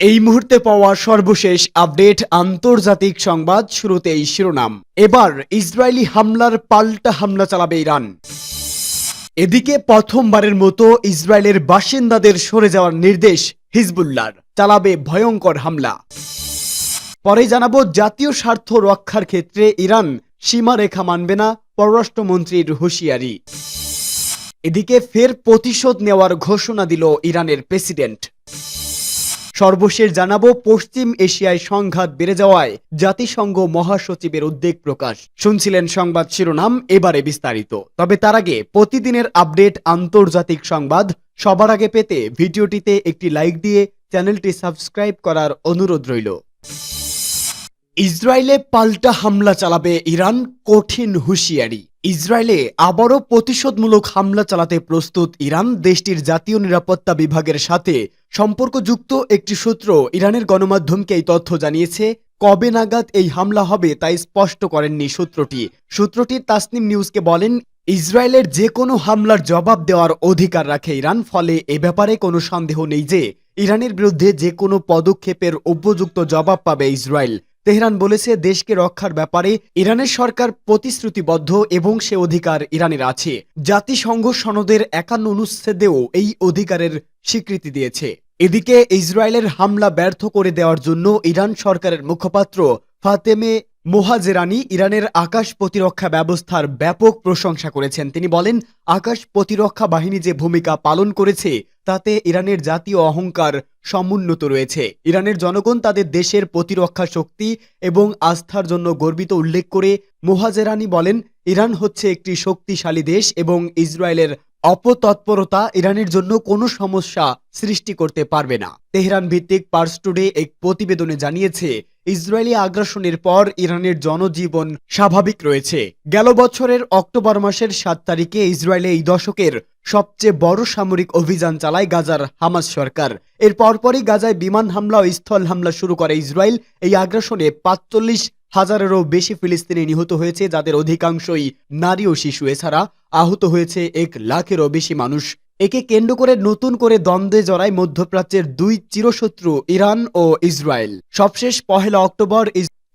এই মুহূর্তে পাওয়া সর্বশেষ আপডেট আন্তর্জাতিক সংবাদ শুরুতেই শিরোনাম। এবার ইসরায়েলি হামলার পাল্টা হামলা চালাবে ইরান। এদিকে প্রথমবারের মতো ইসরায়েলের বাসিন্দাদের সরে যাওয়ার নির্দেশ হিজবুল্লার চালাবে ভয়ঙ্কর হামলা। পরে জানাব, জাতীয় স্বার্থ রক্ষার ক্ষেত্রে ইরান সীমারেখা মানবে না পররাষ্ট্রমন্ত্রীর হুঁশিয়ারি। এদিকে ফের প্রতিশোধ নেওয়ার ঘোষণা দিল ইরানের প্রেসিডেন্ট। সর্বশেষ জানাব, পশ্চিম এশিয়ায় সংঘাত বেড়ে যাওয়ায় জাতিসংঘ মহাসচিবের উদ্বেগ প্রকাশ। শুনছিলেন সংবাদ শিরোনাম, এবারে বিস্তারিত। তবে তার আগে প্রতিদিনের আপডেট আন্তর্জাতিক সংবাদ। সবার আগে পেতে ভিডিওটিতে একটি লাইক দিয়ে চ্যানেলটি সাবস্ক্রাইব করার অনুরোধ রইল। ইসরায়েলে পাল্টা হামলা চালাবে ইরান, কঠিন হুঁশিয়ারি। ইসরায়েলে আবারও প্রতিশোধমূলক হামলা চালাতে প্রস্তুত ইরান, দেশটির জাতীয় নিরাপত্তা বিভাগের সাথে সম্পর্কযুক্ত একটি সূত্র ইরানের গণমাধ্যমকে এই তথ্য জানিয়েছে। কবে নাগাদ এই হামলা হবে তাই স্পষ্ট করেননি সূত্রটি। সূত্রটি তাসনিম নিউজকে বলেন, ইসরায়েলের যে কোনো হামলার জবাব দেওয়ার অধিকার রাখে ইরান, ফলে এ ব্যাপারে কোনো সন্দেহ নেই যে ইরানের বিরুদ্ধে যে কোনো পদক্ষেপের উপযুক্ত জবাব পাবে ইসরায়েল। তেহরান বলেছে, দেশকে রক্ষার ব্যাপারে ইরানের সরকার প্রতিশ্রুতিবদ্ধ এবং সে অধিকার ইরানের আছে। জাতিসংঘ সনদের একান্ন অনুচ্ছেদেও এই অধিকারের স্বীকৃতি দিয়েছে। এদিকে ইসরায়েলের হামলা ব্যর্থ করে দেওয়ার জন্য ইরান সরকারের মুখপাত্র ফাতেমে মোহাজেরানি ইরানের আকাশ প্রতিরক্ষা ব্যবস্থার ব্যাপক প্রশংসা করেছেন। তিনি বলেন, আকাশ প্রতিরক্ষা বাহিনী যে ভূমিকা পালন করেছে তাতে ইরানের জাতীয় অহংকার সমুন্নত রয়েছে। ইরানের জনগণ তাদের দেশের প্রতিরক্ষা শক্তি এবং আস্থার জন্য গর্বিত উল্লেখ করে মোহাজেরানি বলেন, ইরান হচ্ছে একটি শক্তিশালী দেশ এবং ইসরায়েলের অপতৎপরতা ইরানের জন্য কোনো সমস্যা সৃষ্টি করতে পারবে না। তেহরান ভিত্তিক পার্স টুডে এক প্রতিবেদনে জানিয়েছে, ইসরায়েলি আগ্রাসনের পর ইরানের জনজীবন স্বাভাবিক রয়েছে। গেল বছরের অক্টোবর মাসের সাত তারিখে ইসরায়েলে এই দশকের সবচেয়ে বড় সামরিক অভিযান চালায় গাজার হামাস সরকার। এর পরপরই গাজায় বিমান হামলা ও স্থল হামলা শুরু করে ইসরায়েল। এই আগ্রাসনে পাঁচচল্লিশ হাজারেরও বেশি ফিলিস্তিনি নিহত হয়েছে, যাদের অধিকাংশই নারী ও শিশু। এছাড়া আহত হয়েছে এক লাখেরও বেশি মানুষ। একে কেন্দ্র করে নতুন করে দ্বন্দ্বে জড়ায় মধ্যপ্রাচ্যের দুই চিরশত্রু ইরান ও ইসরায়েল। সবশেষ পহেলা অক্টোবর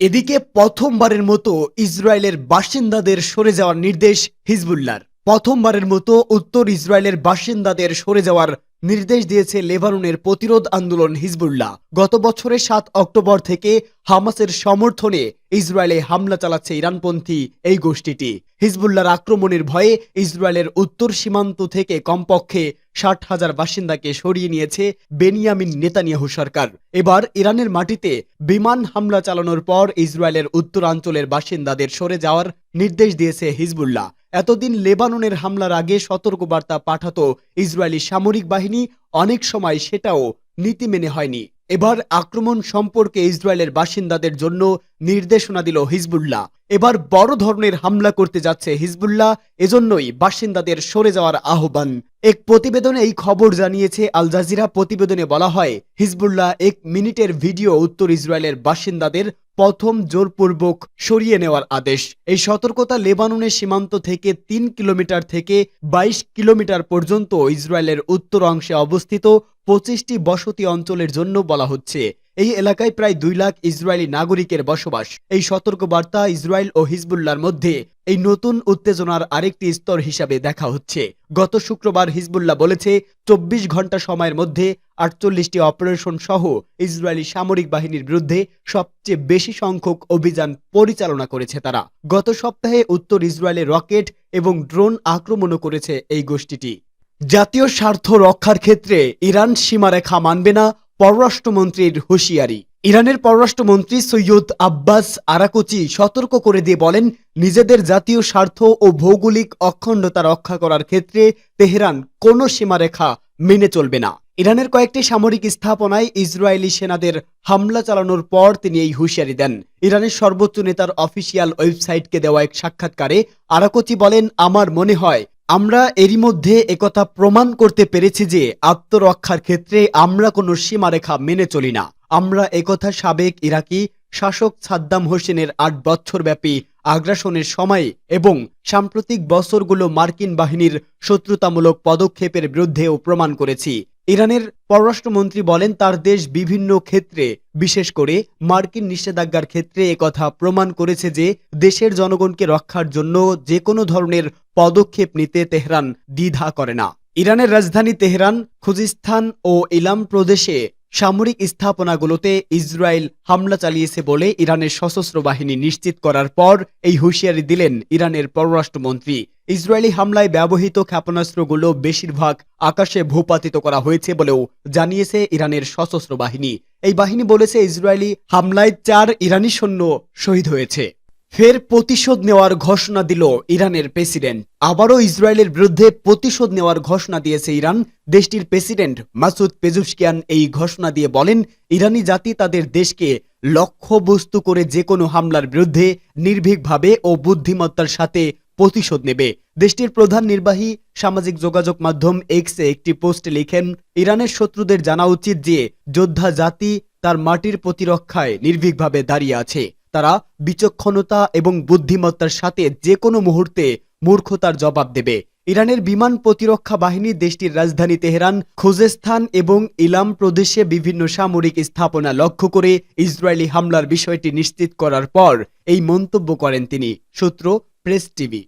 এদিকে প্রথমবারের মতো ইসরায়েলের বাসিন্দাদের সরে যাওয়ার নির্দেশ হিজবুল্লার প্রথমবারের মতো উত্তর ইসরায়েলের বাসিন্দাদের সরে যাওয়ার নির্দেশ দিয়েছে লেবাননের প্রতিরোধ আন্দোলন হিজবুল্লাহ। গত বছরের সাত অক্টোবর থেকে হামাসের সমর্থনে ইসরায়েলে হামলা চালাচ্ছে ইরানপন্থী এই গোষ্ঠীটি। হিজবুল্লাহর আক্রমণের ভয়ে ইসরায়েলের উত্তর সীমান্ত থেকে কমপক্ষে ষাট হাজার বাসিন্দাকে সরিয়ে নিয়েছে বেনিয়ামিন নেতানিয়াহু সরকার। এবার ইরানের মাটিতে বিমান হামলা চালানোর পর ইসরায়েলের উত্তরাঞ্চলের বাসিন্দাদের সরে যাওয়ার নির্দেশ দিয়েছে হিজবুল্লাহ। এতদিন লেবাননের হামলার আগে সতর্কবার্তা পাঠাত ইসরায়েলি সামরিক বাহিনী, অনেক সময় সেটাও নীতি মেনে হয়নি। এবার আক্রমণ সম্পর্কে ইসরায়েলের বাসিন্দাদের জন্য নির্দেশনা দিল হিজবুল্লাহ। এবার বড় ধরনের হামলা করতে যাচ্ছে হিজবুল্লাহ, এজন্যই বাসিন্দাদের সরে যাওয়ার আহ্বান। এক প্রতিবেদনে এই খবর জানিয়েছে আল জাজিরা। প্রতিবেদনে বলা হয়, হিজবুল্লাহ এক মিনিটের ভিডিও উত্তর ইসরায়েলের বাসিন্দাদের প্রথম জোরপূর্বক সরিয়ে নেওয়ার আদেশ। এই সতর্কতা লেবাননের সীমান্ত থেকে তিন কিলোমিটার থেকে বাইশ কিলোমিটার পর্যন্ত ইসরায়েলের উত্তর অংশে অবস্থিত। পঁচিশটি বসতি অঞ্চলের জন্য বলা হচ্ছে। এই এলাকায় প্রায় দুই লাখ ইসরায়েলি নাগরিকের বসবাস। এই সতর্কবার্তা ইসরায়েল ও হিজবুল্লার মধ্যে এই নতুন উত্তেজনার আরেকটি স্তর হিসাবে দেখা হচ্ছে। গত শুক্রবার হিজবুল্লাহ বলেছে, চব্বিশ ঘণ্টা সময়ের মধ্যে আটচল্লিশটি অপারেশন সহ ইসরায়েলি সামরিক বাহিনীর বিরুদ্ধে সবচেয়ে বেশি সংখ্যক অভিযান পরিচালনা করেছে তারা। গত সপ্তাহে উত্তর ইসরায়েলে রকেট এবং ড্রোন আক্রমণও করেছে এই গোষ্ঠীটি। জাতীয় স্বার্থ রক্ষার ক্ষেত্রে ইরান সীমারেখা মানবে না পররাষ্ট্রমন্ত্রীর হুঁশিয়ারি। ইরানের পররাষ্ট্রমন্ত্রী সৈয়দ আব্বাস আরাকুচি সতর্ক করে দিয়ে বলেন, নিজেদের জাতীয় স্বার্থ ও ভৌগোলিক অখণ্ডতা রক্ষা করার ক্ষেত্রে তেহরান কোনো সীমারেখা মেনে চলবে না। ইরানের কয়েকটি সামরিক স্থাপনায় ইসরায়েলি সেনাদের হামলা চালানোর পর তিনি এই হুঁশিয়ারি দেন। ইরানের সর্বোচ্চ নেতার অফিসিয়াল ওয়েবসাইটকে দেওয়া এক সাক্ষাৎকারে আরাকোচি বলেন, আমার মনে হয় আমরা এরই মধ্যে একথা প্রমাণ করতে পেরেছি যে আত্মরক্ষার ক্ষেত্রে আমরা কোনো সীমারেখা মেনে চলি না। আমরা একথা সাবেক ইরাকি শাসক সাদ্দাম হোসেনের আট বছরব্যাপী আগ্রাসনের সময় এবং সাম্প্রতিক বছরগুলো মার্কিন বাহিনীর শত্রুতামূলক পদক্ষেপের বিরুদ্ধেও প্রমাণ করেছি। ইরানের পররাষ্ট্রমন্ত্রী বলেন, তার দেশ বিভিন্ন ক্ষেত্রে, বিশেষ করে মার্কিন নিষেধাজ্ঞার ক্ষেত্রে একথা প্রমাণ করেছে যে দেশের জনগণকে রক্ষার জন্য যে কোনো ধরনের পদক্ষেপ নিতে তেহরান দ্বিধা করে না। ইরানের রাজধানী তেহরান, খুজিস্তান ও ইলাম প্রদেশে সামরিক স্থাপনাগুলোতে ইসরায়েল হামলা চালিয়েছে বলে ইরানের সশস্ত্র বাহিনী নিশ্চিত করার পর এই হুঁশিয়ারি দিলেন ইরানের পররাষ্ট্রমন্ত্রী। ইসরায়েলি হামলায় ব্যবহৃত ক্ষেপণাস্ত্রগুলো বেশিরভাগ আকাশে ভূপাতিত করা হয়েছে বলেও জানিয়েছে ইরানের সশস্ত্র বাহিনী। এই বাহিনী বলেছে, ইসরায়েলি হামলায় চার ইরানি সৈন্য শহীদ হয়েছে। ফের প্রতিশোধ নেওয়ার ঘোষণা দিল ইরানের প্রেসিডেন্ট। আবারও ইসরায়েলের বিরুদ্ধে প্রতিশোধ নেওয়ার ঘোষণা দিয়েছে ইরান। দেশটির প্রেসিডেন্ট মাসুদ পেজুশকিয়ান এই ঘোষণা দিয়ে বলেন, ইরানি জাতি তাদের দেশকে লক্ষ্যবস্তু করে যে কোনো হামলার বিরুদ্ধে নির্ভীকভাবে ও বুদ্ধিমত্তার সাথে প্রতিশোধ নেবে। দেশটির প্রধান নির্বাহী সামাজিক যোগাযোগ মাধ্যম এক্সে একটি পোস্টে লিখেন, ইরানের শত্রুদের জানা উচিত যে যোদ্ধা জাতি তার মাটির প্রতিরক্ষায় নির্ভীকভাবে দাঁড়িয়ে আছে। তারা বিচক্ষণতা এবং বুদ্ধিমত্তার সাথে যে কোনো মুহূর্তে মূর্খতার জবাব দেবে। ইরানের বিমান প্রতিরক্ষা বাহিনী দেশটির রাজধানী তেহরান, খুজেস্থান এবং ইলাম প্রদেশে বিভিন্ন সামরিক স্থাপনা লক্ষ্য করে ইসরায়েলি হামলার বিষয়টি নিশ্চিত করার পর এই মন্তব্য করেন তিনি। সূত্র প্রেস টিভি।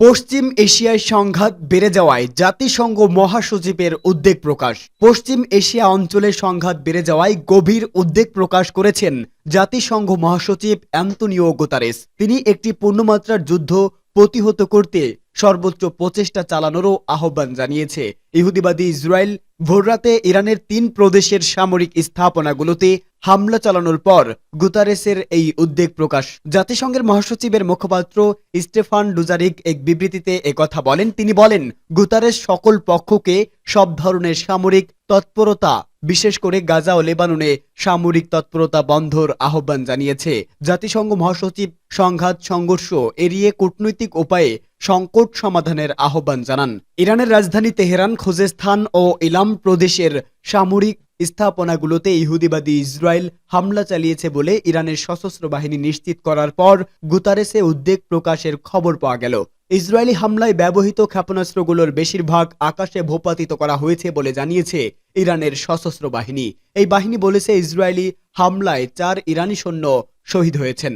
পশ্চিম এশিয়ায় সংঘাত বেড়ে যাওয়ায় জাতিসংঘ মহাসচিবের উদ্বেগ প্রকাশ। পশ্চিম এশিয়া অঞ্চলে সংঘাত বেড়ে যাওয়ায় গভীর উদ্বেগ প্রকাশ করেছেন জাতিসংঘ মহাসচিব অ্যান্তনিও গোতারেস। তিনি একটি পূর্ণমাত্রার যুদ্ধ প্রতিহত করতে সর্বোচ্চ প্রচেষ্টা চালানোরও আহ্বান জানিয়েছে। ইহুদিবাদী ইসরায়েল ভোররাতে ইরানের তিন প্রদেশের সামরিক স্থাপনাগুলোতে হামলা চালানোর পর গুতারেসের এই উদ্বেগ প্রকাশ। জাতিসংঘের মহাসচিবের মুখপাত্র স্টেফান ডুজারিক এক বিবৃতিতে একথা বলেন। তিনি বলেন, গুতারেস সকল পক্ষকে সব ধরনের সামরিক তৎপরতা বিশেষ করে গাজা ও লেবাননে সামরিক তৎপরতা বন্ধর আহ্বান জানিয়েছে। জাতিসংঘ মহাসচিব সংঘাত সংঘর্ষ এড়িয়ে কূটনৈতিক উপায়ে সংকট সমাধানের আহ্বান জানান। ইরানের রাজধানী তেহরান খোজেস্থান ও ইলাম প্রদেশের সামরিক স্থাপনাগুলোতে ইহুদিবাদী ইসরায়েল হামলা চালিয়েছে বলে ইরানের সশস্ত্র বাহিনী নিশ্চিত করার পর গুতারেসে উদ্বেগ প্রকাশের খবর পাওয়া গেল। ইসরায়েলি হামলায় ব্যবহৃত ক্ষেপণাস্ত্রগুলোর বেশিরভাগ আকাশে ভূপাতিত করা হয়েছে বলে জানিয়েছে ইরানের সশস্ত্র বাহিনী। এই বাহিনী বলেছে ইসরায়েলি হামলায় চার ইরানি সৈন্য শহীদ হয়েছেন।